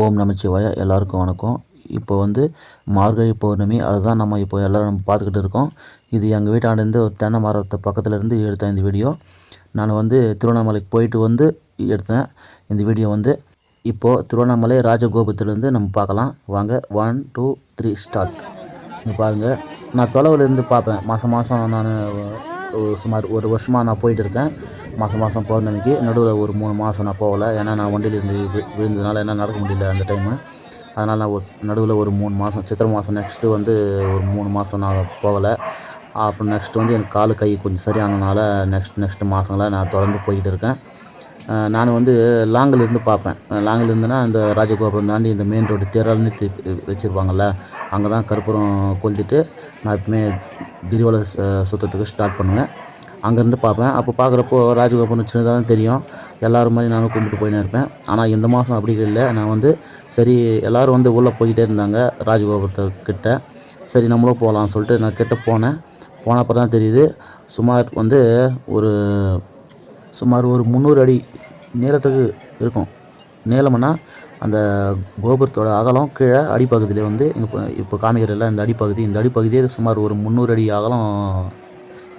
ஓம் நமச்சிவாய எல்லாருக்கும் வணக்கம். இப்போ வந்து மார்கழி பௌர்ணமி அதுதான் நம்ம இப்போ எல்லோரும் நம்ம பார்த்துக்கிட்டு இருக்கோம். இது எங்கள் வீட்டாண்டேருந்து ஒரு தென்னை மரத்தை பக்கத்தில் இருந்து எடுத்தேன் இந்த வீடியோ. நான் வந்து திருவண்ணாமலைக்கு போயிட்டு வந்து எடுத்தேன் இந்த வீடியோ வந்து. இப்போது திருவண்ணாமலை ராஜகோபுரத்துலேருந்து நம்ம பார்க்கலாம். வாங்க ஒன் டூ த்ரீ ஸ்டார்ட் இங்கே பாருங்கள் நான் தொலைவில் இருந்து பார்ப்பேன். மாதம் மாதம் நான் சுமார் ஒரு வருஷமாக நான் போயிட்டு இருக்கேன். மாதம் மாதம் பௌர்ணமிக்கு நடுவில் ஒரு மூணு மாதம் நான் போகலை. ஏன்னா நான் வண்டியில் இருந்து விழுந்ததுனால என்ன நடக்க முடியல அந்த டைமு அதனால் நான் ஒரு நடுவில் ஒரு மூணு மாதம் சித்திரை மாதம் நெக்ஸ்ட்டு வந்து ஒரு மூணு மாதம் நான் போகலை. அப்புறம் நெக்ஸ்ட் வந்து எனக்கு காலு கை கொஞ்சம் சரியானனால நெக்ஸ்ட் நெக்ஸ்ட் மாதங்களாக நான் தொடர்ந்து போய்கிட்டு இருக்கேன். நான் வந்து லாங்கில் இருந்து பார்ப்பேன். லாங்கில் இருந்துன்னா இந்த ராஜகோபுரம் தாண்டி இந்த மெயின் ரோடு திரள்னு வச்சுருப்பாங்கள்ல அங்கே தான் கற்பூரம் கொளுத்திட்டு நான் எப்பவுமே கிரிவல சு- சுத்தத்துக்கு ஸ்டார்ட் பண்ணுவேன். அங்கேருந்து பார்ப்பேன். அப்போ பார்க்குறப்போ ராஜகோபுரம் சின்னதாக தான் தெரியும். எல்லோரும் மாதிரி நானும் கும்பிட்டு போயின்னு இருப்பேன். ஆனால் இந்த மாதம் அப்படி இல்லை. நான் வந்து சரி எல்லோரும் வந்து உள்ளே போய்கிட்டே இருந்தாங்க ராஜகோபுரத்தை கிட்ட. சரி நம்மளும் போகலாம்னு சொல்லிட்டு நான் கிட்ட போனேன். போன அப்புறம் தான் தெரியுது சுமார் வந்து ஒரு சுமார் ஒரு முந்நூறு அடி நீளத்துக்கு இருக்கும். நீளம்னா அந்த கோபுரத்தோட அகலம் கீழே அடிப்பகுதியில் வந்து இப்போ இப்போ காமிக்கிறதில்ல இந்த அடிப்பகுதி. இந்த அடிப்பகுதியே சுமார் ஒரு முந்நூறு அடி அகலம்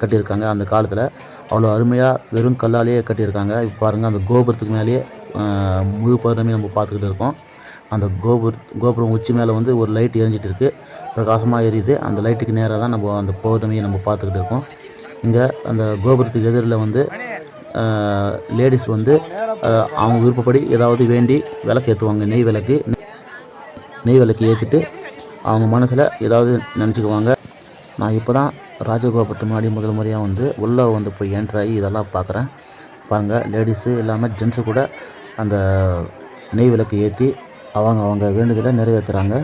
கட்டியிருக்காங்க. அந்த காலத்தில் அவ்வளோ அருமையாக வெறும் கல்லாலேயே கட்டியிருக்காங்க. இப்போ பாருங்கள் அந்த கோபுரத்துக்கு மேலேயே முழு பௌர்ணமி நம்ம பார்த்துக்கிட்டு இருக்கோம். அந்த கோபுர கோபுரம் உச்சி மேலே வந்து ஒரு லைட் எரிஞ்சிட்டு இருக்குது பிரகாசமாக எரியுது. அந்த லைட்டுக்கு நேராக தான் நம்ம அந்த பௌர்ணமியை நம்ம பார்த்துக்கிட்டு இருக்கோம். இங்கே அந்த கோபுரத்துக்கு எதிரில் வந்து லேடிஸ் வந்து அவங்க விருப்பப்படி ஏதாவது வேண்டி விளக்கு ஏற்றுவாங்க நெய் விளக்கு. நெய் விளக்கு ஏற்றிட்டு அவங்க மனசில் ஏதாவது நினச்சிக்குவாங்க. நான் இப்போ தான் ராஜகோபுரத்து முன்னாடி முதல் முறையாக வந்து உள்ளே வந்து போய் என்ட்ராகி இதெல்லாம் பார்க்குறேன். பாருங்கள் லேடிஸு இல்லாமல் ஜென்ஸு கூட அந்த நெய் விளக்கு ஏற்றி அவங்க அவங்க வேண்டுதலை நிறைவேற்றுறாங்க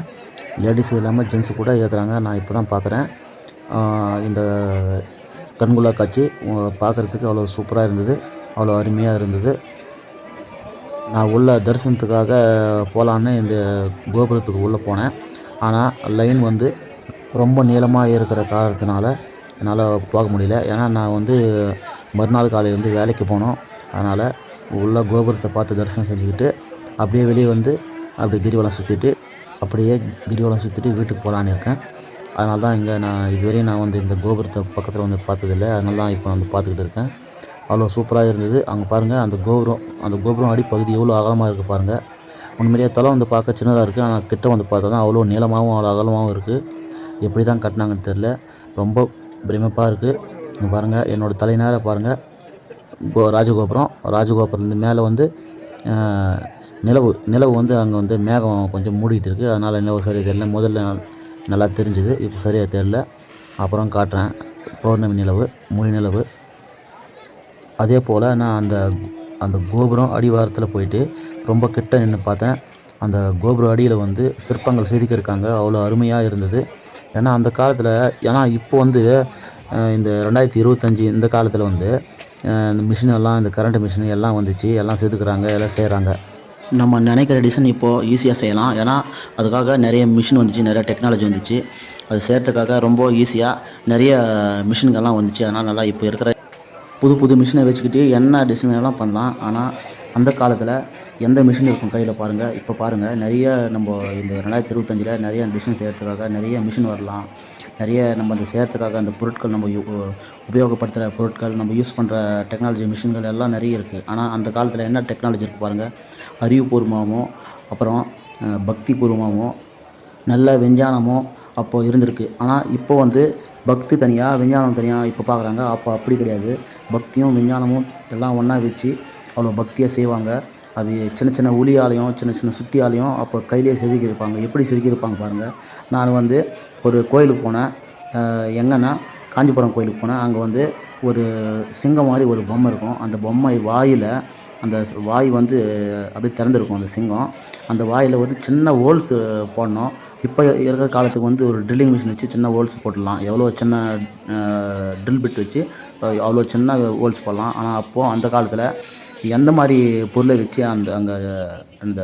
லேடிஸு இல்லாமல் ஜென்ஸு கூட ஏற்றுறாங்க நான் இப்போ தான் பார்க்குறேன். இந்த கண்குலா காட்சி பார்க்குறதுக்கு அவ்வளோ சூப்பராக இருந்தது. அவ்வளோ அருமையாக இருந்தது. நான் உள்ள தரிசனத்துக்காக போகலான்னு இந்த கோபுரத்துக்கு உள்ளே போனேன். ஆனால் லைன் வந்து ரொம்ப நீளமாக இருக்கிற காரணத்தினால என்னால் போக முடியல. ஏன்னா நான் வந்து மறுநாள் காலையில் வந்து வேலைக்கு போனோம். அதனால் உள்ள கோபுரத்தை பார்த்து தரிசனம் செஞ்சுக்கிட்டு அப்படியே வெளியே வந்து அப்படியே கிரிவலம் சுற்றிட்டு அப்படியே கிரிவலம் சுற்றிட்டு வீட்டுக்கு போகலான்னு இருக்கேன். அதனால தான் இங்கே நான் இதுவரையும் நான் வந்து இந்த கோபுரத்தை பக்கத்தில் வந்து பார்த்ததில்ல. அதனால தான் இப்போ வந்து பார்த்துக்கிட்டு இருக்கேன். அவ்வளோ சூப்பராக இருந்தது. அங்கே பாருங்கள் அந்த கோபுரம் அந்த கோபுரம் அடிப்பகுதி எவ்வளோ அகலமாக இருக்குது பாருங்கள் உண்மையிலேயே தலை வந்து பார்க்க சின்னதாக இருக்குது ஆனால் கிட்ட வந்து பார்த்தா தான் அவ்வளோ நீளமாகவும் அவ்வளோ அகலமாகவும் இருக்குது எப்படி தான் கட்டினாங்கன்னு தெரில ரொம்ப பிரமிப்பாக இருக்குது பாருங்கள் என்னோடய தலைநேர பாருங்கள் கோ ராஜகோபுரம் ராஜகோபுரம் மேலே வந்து நிலவு நிலவு வந்து அங்கே வந்து மேகம் கொஞ்சம் மூடிக்கிட்டு இருக்குது அதனால் நிலவு சரியாக தெரியல. முதல்ல நல்லா தெரிஞ்சுது. இப்போ சரியாக தெரில அப்புறம் காட்டுறேன். பௌர்ணமி நிலவு முழு நிலவு. அதே போல் நான் அந்த அந்த கோபுரம் அடிவாரத்தில் போயிட்டு ரொம்ப கிட்ட நின்று பார்த்தேன். அந்த கோபுரம் அடியில் வந்து சிற்பங்கள் செதுக்கியிருக்காங்க. அவ்வளோ அருமையாக இருந்தது. ஏன்னா அந்த காலத்தில் ஏன்னா இப்போ வந்து இந்த ரெண்டாயிரத்தி இருபத்தஞ்சி இந்த காலத்தில் வந்து இந்த மிஷின் எல்லாம் இந்த கரண்ட் மிஷின் எல்லாம் வந்துச்சு. எல்லாம் செதுக்குறாங்க எல்லாம் செய்கிறாங்க நம்ம நினைக்கிற டிசைன் இப்போது ஈஸியாக செய்யலாம். ஏன்னா அதுக்காக நிறைய மிஷின் வந்துச்சு நிறைய டெக்னாலஜி வந்துச்சு. அது செய்கிறதுக்காக ரொம்ப ஈஸியாக நிறைய மிஷின்கள்லாம் வந்துச்சு. அதனால் நல்லா இப்போ இருக்கிற புது புது மிஷினை வச்சுக்கிட்டு என்ன டிசைன் எல்லாம் பண்ணலாம். ஆனால் அந்த காலத்தில் எந்த மிஷின் இருக்கும் கையில் பாருங்கள் இப்போ பாருங்கள் நிறைய நம்ம இந்த ரெண்டாயிரத்தி இருபத்தஞ்சில் நிறைய மிஷின் செய்கிறதுக்காக நிறைய மிஷின் வரலாம். நிறைய நம்ம அந்த செய்கிறதுக்காக அந்த பொருட்கள் நம்ம யூ- உபயோகப்படுத்துகிற பொருட்கள் நம்ம யூஸ் பண்ணுற டெக்னாலஜி மிஷின்கள் எல்லாம் நிறைய இருக்குது ஆனால் அந்த காலத்தில் என்ன டெக்னாலஜி இருக்குது பாருங்கள் அறிவுபூர்வமாகவும் அப்புறம் பக்தி பூர்வமாகவும் நல்ல விஞ்ஞானமும் அப்போது இருந்திருக்கு. ஆனால் இப்போ வந்து பக்தி தனியாக விஞ்ஞானம் தனியாக இப்போ பார்க்குறாங்க அப்போ அப்படி கிடையாது. பக்தியும் விஞ்ஞானமும் எல்லாம் ஒன்றா வச்சு அவ்வளோ பக்தியாக செய்வாங்க. அது சின்ன சின்ன உளியாலையும் சின்ன சின்ன சுத்தியாலையும் அப்போ கையிலேயே செதுக்கியிருப்பாங்க. எப்படி செதுக்கியிருப்பாங்க பாருங்கள் நான் வந்து ஒரு கோயிலுக்கு போனேன். எங்கன்னா காஞ்சிபுரம் கோயிலுக்கு போனேன். அங்கே வந்து ஒரு சிங்கம் மாதிரி ஒரு பொம்மை இருக்கும். அந்த பொம்மை வாயில் அந்த வாய் வந்து அப்படியே திறந்துருக்கும் அந்த சிங்கம். அந்த வாயில் வந்து சின்ன ஹோல்ஸ் போடணும். இப்போ இருக்கிற காலத்துக்கு வந்து ஒரு ட்ரில்லிங் மிஷின் வச்சு சின்ன ஹோல்ஸ் போட்டுடலாம். எவ்வளோ சின்ன ட்ரில் பிட் வச்சு அவ்வளோ சின்ன ஹோல்ஸ் போடலாம். ஆனால் அப்போது அந்த காலத்தில் எந்த மாதிரி பொருளை வச்சு அந்த அங்கே அந்த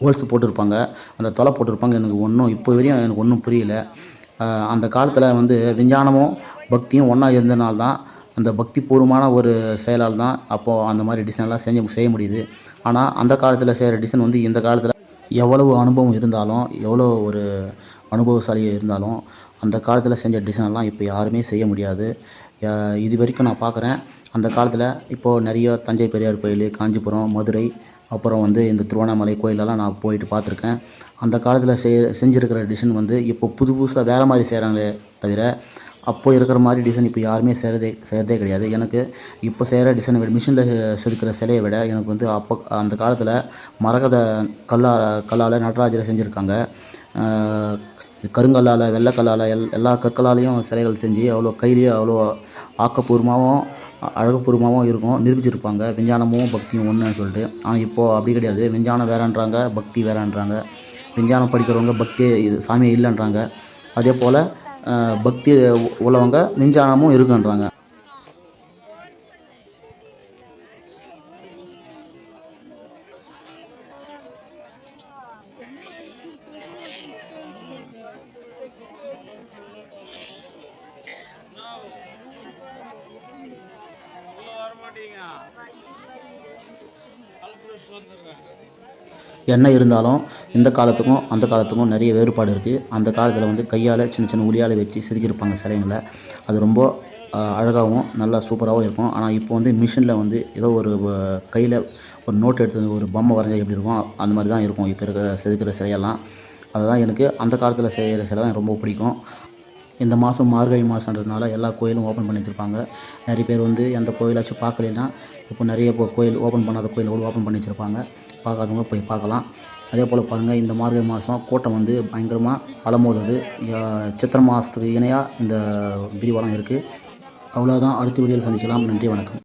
ஹோல்ஸ் போட்டிருப்பாங்க அந்த தொலை போட்டிருப்பாங்க எனக்கு ஒன்றும் இப்போ வரையும் எனக்கு ஒன்றும் புரியல. அந்த காலத்தில் வந்து விஞ்ஞானமும் பக்தியும் ஒன்றா இருந்தனால தான் அந்த பக்தி பூர்வமான ஒரு செயலால் தான் அப்போது அந்த மாதிரி டிசைன்லாம் செஞ்சு செய்ய முடியுது. ஆனால் அந்த காலத்தில் செய்கிற டிசைன் வந்து இந்த காலத்தில் எவ்வளவு அனுபவம் இருந்தாலும் எவ்வளோ ஒரு அனுபவசாலியாக இருந்தாலும் அந்த காலத்தில் செஞ்ச டிசைனெல்லாம் இப்போ யாருமே செய்ய முடியாது. இது வரைக்கும் நான் பார்க்குறேன் அந்த காலத்தில் இப்போது நிறைய தஞ்சை பெரியார் கோயில் காஞ்சிபுரம் மதுரை அப்புறம் வந்து இந்த திருவண்ணாமலை கோயிலெல்லாம் நான் போயிட்டு பார்த்துருக்கேன். அந்த காலத்தில் செய் செஞ்சுருக்கிற டிசைன் வந்து இப்போ புது புதுசாக வேறு மாதிரி செய்கிறாங்களே தவிர அப்போ இருக்கிற மாதிரி டிசைன் இப்போ யாருமே செய்கிறதே செய்கிறதே கிடையாது. எனக்கு இப்போ செய்கிற டிசைனை விட மிஷினில் செதுக்கிற சிலையை விட எனக்கு வந்து அப்போ அந்த காலத்தில் மரகத கல்லா கல்லால் நடராஜரை செஞ்சுருக்காங்க. இது கருங்கல்லால் வெள்ளைக்கல்லால் எல் எல்லா கற்களாலையும் சிலைகள் செஞ்சு அவ்வளோ கையிலேயே அவ்வளோ ஆக்கப்பூர்வமாகவும் அழகுபூர்வமாகவும் இருக்கும் நிரூபிச்சிருப்பாங்க. விஞ்ஞானமும் பக்தியும் ஒன்றுன்னு சொல்லிட்டு. ஆனால் இப்போது அப்படி கிடையாது. விஞ்ஞானம் வேறன்றாங்க பக்தி வேறன்றாங்க. விஞ்ஞானம் படிக்கிறவங்க பக்தி சாமியே இல்லைன்றாங்க. அதே போல் பக்தி உள்ளவங்க விஞ்ஞானமும் இருக்குன்றாங்க. என்ன இருந்தாலும் இந்த காலத்துக்கும் அந்த காலத்துக்கும் நிறைய வேறுபாடு இருக்குது அந்த காலத்தில் வந்து கையால் சின்ன சின்ன உளியால் வச்சு செதுக்கியிருப்பாங்க சிலைங்களை. அது ரொம்ப அழகாகவும் நல்லா சூப்பராகவும் இருக்கும். ஆனால் இப்போ வந்து மிஷினில் வந்து ஏதோ ஒரு கையில் ஒரு நோட் எடுத்து ஒரு பொம்மை வரைஞ்சா எப்படி இருக்கும்? அந்த மாதிரி தான் இருக்கும். இப்போ இருக்கிற செதுக்கிற சிலையெல்லாம். அதுதான் எனக்கு அந்த காலத்தில் செய்கிற சிலை தான் ரொம்ப பிடிக்கும். இந்த மாதம் மார்கழி மாதன்றதுனால எல்லா கோயிலும் ஓப்பன் பண்ணி வச்சுருப்பாங்க நிறைய பேர் வந்து எந்த கோயிலாச்சும் பார்க்கலைன்னா இப்போ நிறைய இப்போ கோயில் ஓப்பன் பண்ணாத கோயில் கூட ஓப்பன் பண்ணி வச்சுருப்பாங்க பார்க்காதவங்க போய் பார்க்கலாம். அதே போல் பாருங்கள் இந்த மார்கழி மாதம் கூட்டம் வந்து பயங்கரமாக அலமோதுது. யா- சித்திரை மாதத்துக்கு இணையாக இந்த கிரிவலம் இருக்குது அவ்வளோதான் அடுத்த வீடியோவில் சந்திக்கலாம். நன்றி வணக்கம்.